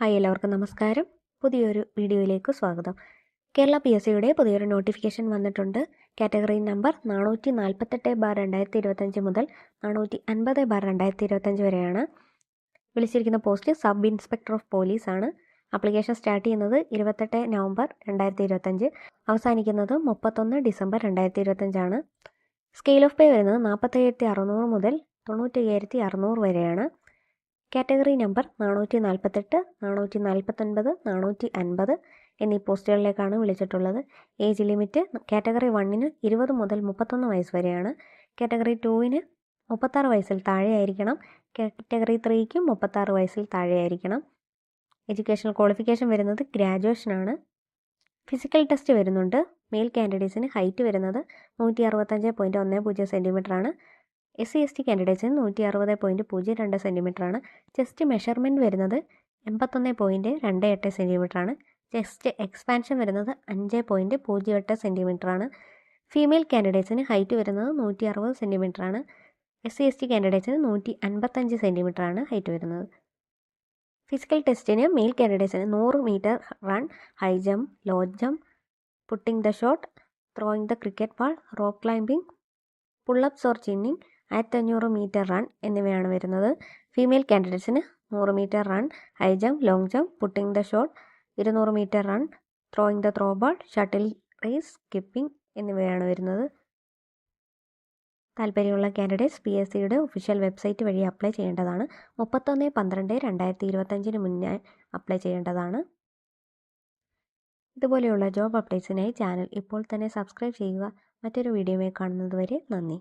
Hi എല്ലാവർക്കും നമസ്കാരം. പുതിയൊരു വീഡിയോയിലേക്ക് സ്വാഗതം. കേരള പി എസ് സിയുടെ പുതിയൊരു നോട്ടിഫിക്കേഷൻ വന്നിട്ടുണ്ട്. കാറ്റഗറി നമ്പർ നാനൂറ്റി നാൽപ്പത്തെട്ട് ബാർ രണ്ടായിരത്തി ഇരുപത്തഞ്ച് മുതൽ നാനൂറ്റി അൻപത് ബാർ രണ്ടായിരത്തി ഇരുപത്തഞ്ച് വരെയാണ്. വിളിച്ചിരിക്കുന്ന post sub inspector of police ആണ്. ആപ്ലിക്കേഷൻ സ്റ്റാർട്ട് ചെയ്യുന്നത് ഇരുപത്തെട്ട് നവംബർ രണ്ടായിരത്തി ഇരുപത്തഞ്ച് അവസാനിക്കുന്നത് മുപ്പത്തൊന്ന് ഡിസംബർ രണ്ടായിരത്തി ഇരുപത്തഞ്ചാണ് സ്കെയിൽ ഓഫ് പേ വരുന്നത് നാൽപ്പത്തയ്യായിരത്തി അറുന്നൂറ് മുതൽ തൊണ്ണൂറ്റയ്യായിരത്തി അറുന്നൂറ് വരെയാണ്. കാറ്റഗറി നമ്പർ നാനൂറ്റി നാൽപ്പത്തെട്ട് നാനൂറ്റി നാൽപ്പത്തൊൻപത് നാനൂറ്റി അൻപത് എന്നീ പോസ്റ്റുകളിലേക്കാണ് വിളിച്ചിട്ടുള്ളത്. ഏജ് ലിമിറ്റ് കാറ്റഗറി വണ്ണിന് ഇരുപത് മുതൽ മുപ്പത്തൊന്ന് വയസ്സ് വരെയാണ്. കാറ്റഗറി ടുവിന് മുപ്പത്താറ് വയസ്സിൽ താഴെയായിരിക്കണം. കാറ്റഗറി ത്രീക്ക് മുപ്പത്താറ് വയസ്സിൽ താഴെയായിരിക്കണം. എഡ്യൂക്കേഷണൽ ക്വാളിഫിക്കേഷൻ വരുന്നത് ഗ്രാജുവേഷനാണ്. ഫിസിക്കൽ ടെസ്റ്റ് വരുന്നുണ്ട്. മെയിൽ കാൻഡിഡേറ്റ്സിന് ഹൈറ്റ് വരുന്നത് നൂറ്റി അറുപത്തഞ്ച് പോയിന്റ് ഒന്ന് പൂജ്യം സെന്റിമീറ്റർ ആണ് എസ് സി എസ് ടി കാൻഡിഡേറ്റ്സിന് നൂറ്റി അറുപത് പോയിന്റ് പൂജ്യം രണ്ട് സെന്റിമീറ്റർ ആണ്. ചെസ്റ്റ് മെഷർമെന്റ് വരുന്നത് എൺപത്തൊന്ന് പോയിന്റ് രണ്ട് എട്ട് സെന്റിമീറ്റർ ആണ്. ചെസ്റ്റ് എക്സ്പാൻഷൻ വരുന്നത് അഞ്ച് പോയിന്റ് പൂജ്യം എട്ട് സെന്റിമീറ്റർ ആണ്. ഫീമെയിൽ കാൻഡിഡേറ്റ്സിന് ഹൈറ്റ് വരുന്നത് നൂറ്റി അറുപത് സെന്റിമീറ്റർ ആണ്. എസ് സി എസ് ടി കാൻഡിഡേറ്റ്സിന് നൂറ്റി അൻപത്തഞ്ച് സെന്റിമീറ്റർ ആണ് ഹൈറ്റ് വരുന്നത്. ഫിസിക്കൽ ടെസ്റ്റിന് മെയിൽ കാൻഡിഡേറ്റ്സിന് നൂറ് metre run high jump low jump putting the shot throwing the cricket ball rope climbing pull ups or chinning ആയിരത്തഞ്ഞൂറ് മീറ്റർ റൺ എന്നിവയാണ് വരുന്നത്. ഫീമെയിൽ കാൻഡിഡേറ്റ്സിന് നൂറ് metre run high jump long jump putting the shot ഇരുന്നൂറ് metre run throwing the throw ball shuttle race skipping എന്നിവയാണ് വരുന്നത്. താല്പര്യമുള്ള candidates P S സിയുടെ ഒഫീഷ്യൽ വെബ്സൈറ്റ് വഴി അപ്ലൈ ചെയ്യേണ്ടതാണ്. മുപ്പത്തൊന്ന് പന്ത്രണ്ട് രണ്ടായിരത്തി ഇരുപത്തഞ്ചിന് മുന്നേ അപ്ലൈ ചെയ്യേണ്ടതാണ്. ഇതുപോലെയുള്ള ജോബ് അപ്ഡേറ്റ്സിനായി ചാനൽ ഇപ്പോൾ തന്നെ സബ്സ്ക്രൈബ് ചെയ്യുക. മറ്റൊരു വീഡിയോയുമായി കാണുന്നതുവരെ നന്ദി.